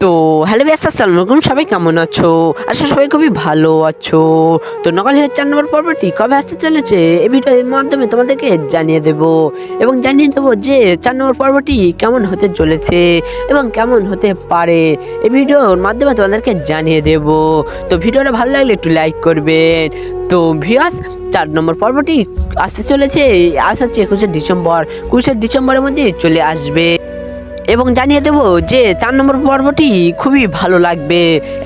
তো হ্যালো বিয়াস আসসালামু আলাইকুম। সবাই কেমন আছো? আচ্ছা সবাই খুবই ভালো আছো। তো নকল হিরের চার নম্বর পর্বটি কবে আসতে চলেছে এই ভিডিওর মাধ্যমে তোমাদেরকে জানিয়ে দেব এবং জানিয়ে দেবো যে চার নম্বর পর্বটি কেমন হতে চলেছে এবং কেমন হতে পারে এই ভিডিওর মাধ্যমে তোমাদেরকে জানিয়ে দেব। তো ভিডিওটা ভালো লাগলে একটু লাইক করবেন। তো ভিয়াস চার নম্বর পর্বটি আসতে চলেছে, আজ হচ্ছে একুশে ডিসেম্বর। একুশে ডিসেম্বরের মধ্যে চলে আসবে। এবং জানিয়ে দেবো যে চার নম্বর পর্বটি খুবই ভালো লাগবে।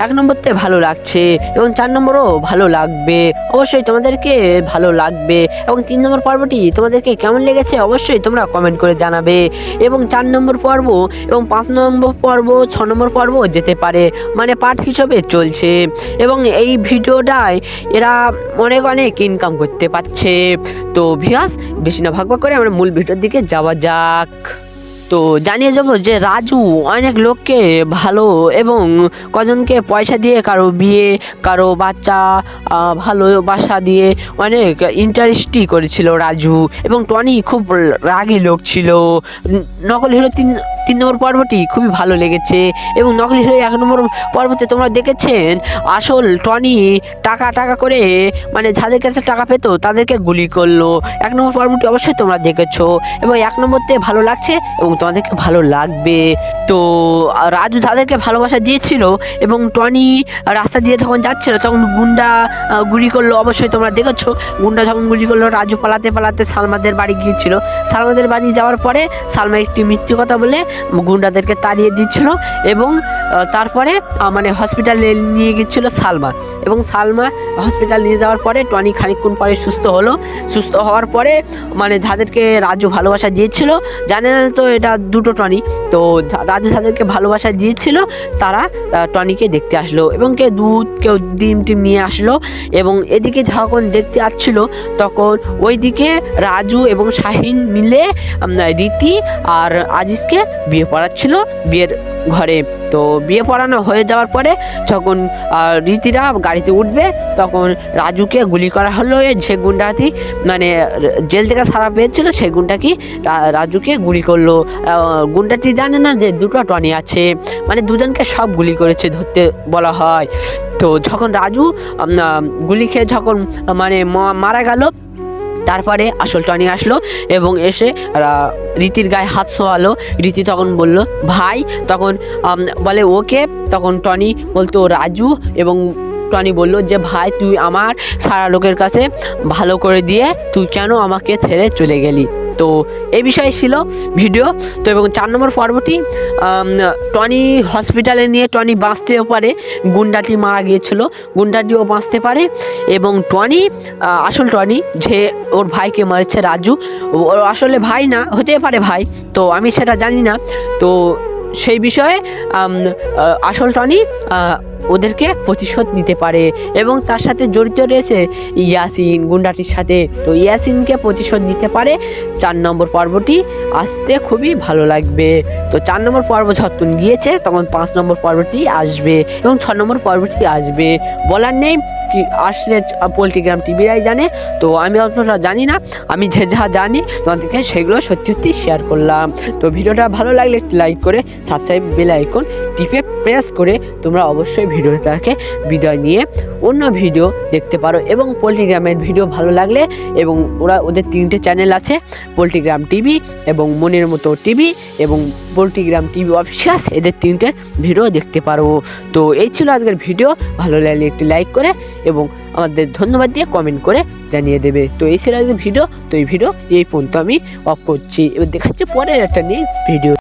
এক নম্বরতে ভালো লাগছে এবং চার নম্বরও ভালো লাগবে। অবশ্যই তোমাদেরকে ভালো লাগবে এবং তিন নম্বর পর্বটি তোমাদেরকে কেমন লেগেছে অবশ্যই তোমরা কমেন্ট করে জানাবে। এবং চার নম্বর পর্ব এবং পাঁচ নম্বর পর্ব, ছ নম্বর পর্ব যেতে পারে মানে পার্ট হিসেবে চলছে। এবং এই ভিডিওটায় এরা অনেক অনেক ইনকাম করতে পারছে। তো ভিয়াস বেশি না ভাগ করে আমরা মূল ভিডিওর দিকে যাওয়া যাক। তো জানিয়ে যাব যে রাজু অনেক লোককে ভালো এবং কজনকে পয়সা দিয়ে, কারও বিয়ে, কারও বাচ্চা ভালো বাসা দিয়ে অনেক ইন্টারেস্টই করেছিল রাজু এবং টনি খুব রাগী লোক ছিল। নকল হিরো তিন তিন নম্বর পর্বটি খুবই ভালো লেগেছে এবং নকলি হিরো এক নম্বর পর্বতে তোমরা দেখেছেন, আসল টনি টাকা টাকা করে মানে যাদের কাছে টাকা পেতো তাদেরকে গুলি করল। এক নম্বর পর্বটি অবশ্যই তোমরা দেখেছ এবং এক নম্বরতে ভালো লাগছে এবং তোমাদেরকে ভালো লাগবে। তো রাজু যাদেরকে ভালোবাসা দিয়েছিল এবং টনি রাস্তা দিয়ে যখন যাচ্ছিল তখন গুন্ডা গুলি করল অবশ্যই তোমরা দেখেছ। গুন্ডা যখন গুলি করল, রাজু পালাতে পালাতে সালমাদের বাড়ি গিয়েছিল। সালমাদের বাড়ি যাওয়ার পরে সালমা একটি মিথ্যে কথা বলে গুন্ডাদেরকে তাড়িয়ে দিচ্ছিল এবং তারপরে মানে হসপিটালে নিয়ে গিয়েছিল সালমা। এবং সালমা হসপিটাল নিয়ে যাওয়ার পরে টনি খানিকক্ষণ পরে সুস্থ হলো। সুস্থ হওয়ার পরে মানে যাদেরকে রাজু ভালোবাসা দিয়েছিল। জানে তো এটা দুটো টনি। তো রাজু যাদেরকে ভালোবাসা দিয়েছিল। তারা টনিকে দেখতে আসলো এবং কেউ দুধ, কেউ ডিম টিম নিয়ে আসলো এবং এদিকে যখন দেখতে আসছিল, তখন ওইদিকে রাজু এবং শাহিন মিলে রীতি আর আজিজকে বিয়ে পড়াচ্ছিল, বিয়ের ঘরে। তো বিয়ে পড়ানো হয়ে যাওয়ার পরে যখন রীতিরা গাড়িতে উঠবে, তখন রাজুকে গুলি করা হলো। যে গুন্ডাটি মানে জেল থেকে সারা পেয়েছিল, সেই গুন্ডাকে রাজুকে গুলি করল। গুন্ডাটি জানে না যে দুটো টনি আছে মানে দুজনকে সব গুলি করেছে ধরতে বলা হয়। তো যখন রাজু গুলি খেয়ে যখন মানে মারা গেল তারপরে আসল টনি আসলো এবং এসে রীতির গায়ে হাত সোয়ালো রীতি তখন বলল, ভাই, তখন বলে, ওকে, তখন টনি বলতো, রাজু, এবং টনি বলল যে, ভাই, তুই আমার সারা লোকের কাছে ভালো করে দিয়ে তুই কেন আমাকে ছেড়ে চলে গেলি? তো এই বিষয়ে ছিল ভিডিও। তো এবং চার নম্বর পর্বটি টনি হসপিটালে নিয়ে টনি বাঁচতেও পারে, গুন্ডাটি মারা গিয়েছিল, গুন্ডাটিও বাঁচতে পারে এবং টনি আসল টনি যে ওর ভাইকে মারছে রাজু, ওর আসলে ভাই না হতে পারে ভাই, তো আমি সেটা জানি না। তো সেই বিষয়ে আসল টনি ওদেরকে প্রতিশোধ নিতে পারে এবং তার সাথে জড়িত রয়েছে ইয়াসিন গুন্ডাটির সাথে। তো ইয়াসিনকে প্রতিশোধ নিতে পারে। চার নম্বর পর্বটি আসতে খুবই ভালো লাগবে। তো চার নম্বর পর্ব যখন গিয়েছে, তখন পাঁচ নম্বর পর্বটি আসবে এবং ছ নম্বর পর্বটি আসবে। বলার নেই কি আসলে পোলট্রিগ্রাম টিভিরাই জানে। তো আমি অতটা জানি না। আমি যে যা জানি, তোমাদেরকে সেগুলো সত্যি সত্যি শেয়ার করলাম। তো ভিডিওটা ভালো লাগলে একটু লাইক করে সাবস্ক্রাইব বেল আইকন টিপে প্রেস করে তোমরা অবশ্যই ভিডিওটাকে বিদায় নিয়ে অন্য ভিডিও দেখতে পারো এবং পোলট্রিগ্রামের ভিডিও ভালো লাগলে এবং ওরা ওদের তিনটে চ্যানেল আছে পোলট্রিগ্রাম টিভি এবং মনের মতো টিভি এবং পোলট্রিগ্রাম টিভি অফিসিয়াস এদের তিনটে ভিডিও দেখতে পারো। তো এই ছিল আজকের ভিডিও, ভালো লাগলে একটি লাইক করে এবং আমাদের ধন্যবাদ দিয়ে কমেন্ট করে জানিয়ে দেবে। তো এই ছিল আজকের ভিডিও, তো এই ভিডিও এই পর্যন্ত আমি অফ করছি। এবার দেখাচ্ছি পরের একটা নিয়ে ভিডিও।